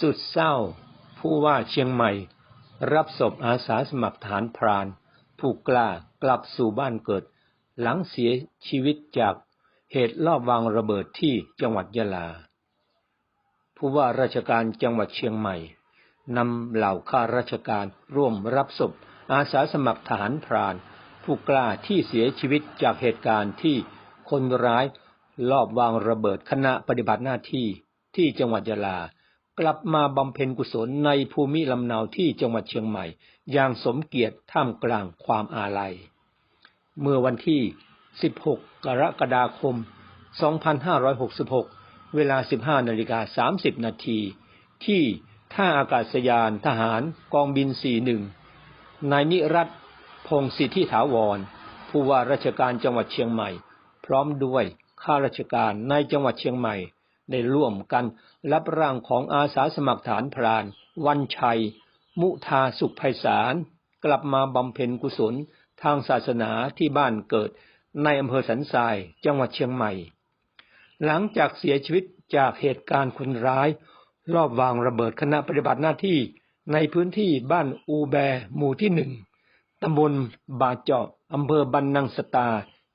สุดเศร้า ผู้ว่าเชียงใหม่ รับศพอาสาสมัครทหารพราน ผู้กล้ากลับสู่บ้านเกิด หลังเสียชีวิตจากเหตุลอบวางระเบิดที่จังหวัดยะลา ผู้ว่าราชการจังหวัดเชียงใหม่นำเหล่าข้าราชการร่วมรับศพอาสาสมัครทหารพราน ผู้กล้าที่เสียชีวิตจากเหตุการณ์ที่คนร้ายลอบวางระเบิดขณะปฏิบัติหน้าที่ที่จังหวัดยะลา กลับมาบำเพ็ญกุศลในภูมิลำเนาที่จังหวัดเชียงใหม่ อย่างสมเกียรติท่ามกลางความอาลัย เมื่อวันที่ 16 กรกฎาคม 2566 เวลา 15นาฬิกา30 นาที ที่ท่าอากาศยานทหารกองบิน 41 นายนิรัตพงศิทธิถาวร ผู้ว่าราชการจังหวัดเชียงใหม่ พร้อมด้วยข้าราชการในจังหวัดเชียงใหม่ ได้ร่วมกันรับร่างของอาสาสมัครฐานพราน วันชัย มุทาสุขไพศาล กลับมาบำเพ็ญกุศลทางศาสนาที่บ้านเกิดในอำเภอสันทรายจังหวัดเชียงใหม่ หลังจากเสียชีวิตจากเหตุการณ์คนร้าย รอบวางระเบิดขณะปฏิบัติหน้าที่ในพื้นที่บ้านอูแบหมู่ที่หนึ่งตำบลบาเจาะอำเภอบันนังสตา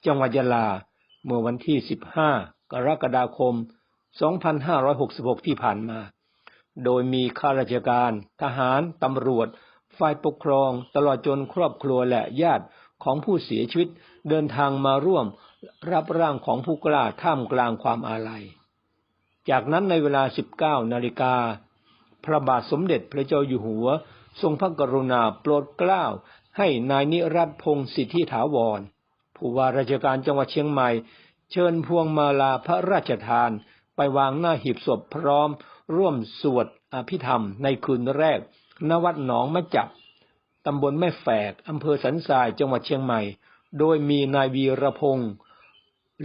จังหวัดยะลา เมื่อวันที่ 15 กรกฎาคม 2566 ที่ผ่านมา โดยมีข้าราชการ ทหาร ตำรวจ ฝ่ายปกครอง ตลอดจนครอบครัวและญาติของผู้เสียชีวิตเดินทางมาร่วมรับร่างของผู้กล้าท่ามกลางความอาลัย จากนั้นในเวลา 19 นาฬิกา พระบาทสมเด็จพระเจ้าอยู่หัว ทรงพระกรุณาโปรดเกล้า ให้นายนิรัตพงศ์สิทธิถาวร ผู้ว่าราชการจังหวัดเชียงใหม่ เชิญพวงมาลาพระราชทาน ไปวางหน้าหีบศพพร้อม ร่วมสวดอภิธรรมในคืนแรก ณ วัดหนองมะจับ ตำบลแม่แฝก อำเภอสันทรายจังหวัดเชียงใหม่ โดยมีนายวีรพงศ์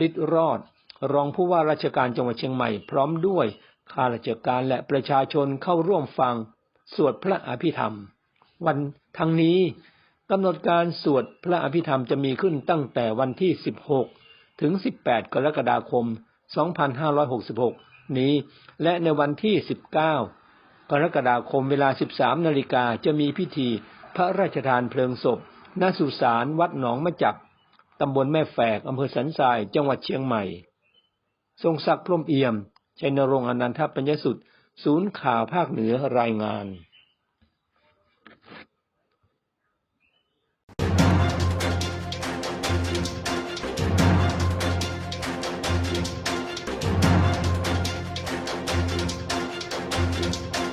ฤทธิ์รอด รองผู้ว่าราชการจังหวัดเชียงใหม่ พร้อมด้วยข้าราชการและประชาชนเข้าร่วมฟัง สวดพระอภิธรรม วันทั้งนี้กำหนดการสวดพระอภิธรรมจะมีขึ้นตั้งแต่วันที่ 16 ถึง 18 กรกฎาคม 2566 นี้ และในวันที่ 19 กรกฎาคมเวลา 13 นาฬิกาจะมีพิธีพระราชทานเพลิงศพณสุสานวัดหนองมะจับตำบลแม่แฝกอำเภอสันทราย จังหวัดเชียงใหม่ ทรงศักดิ์พรมเอี่ยม ชัยนรงค์อนันทปัญญสุทธิ์ศูนย์ข่าวภาคเหนือรายงาน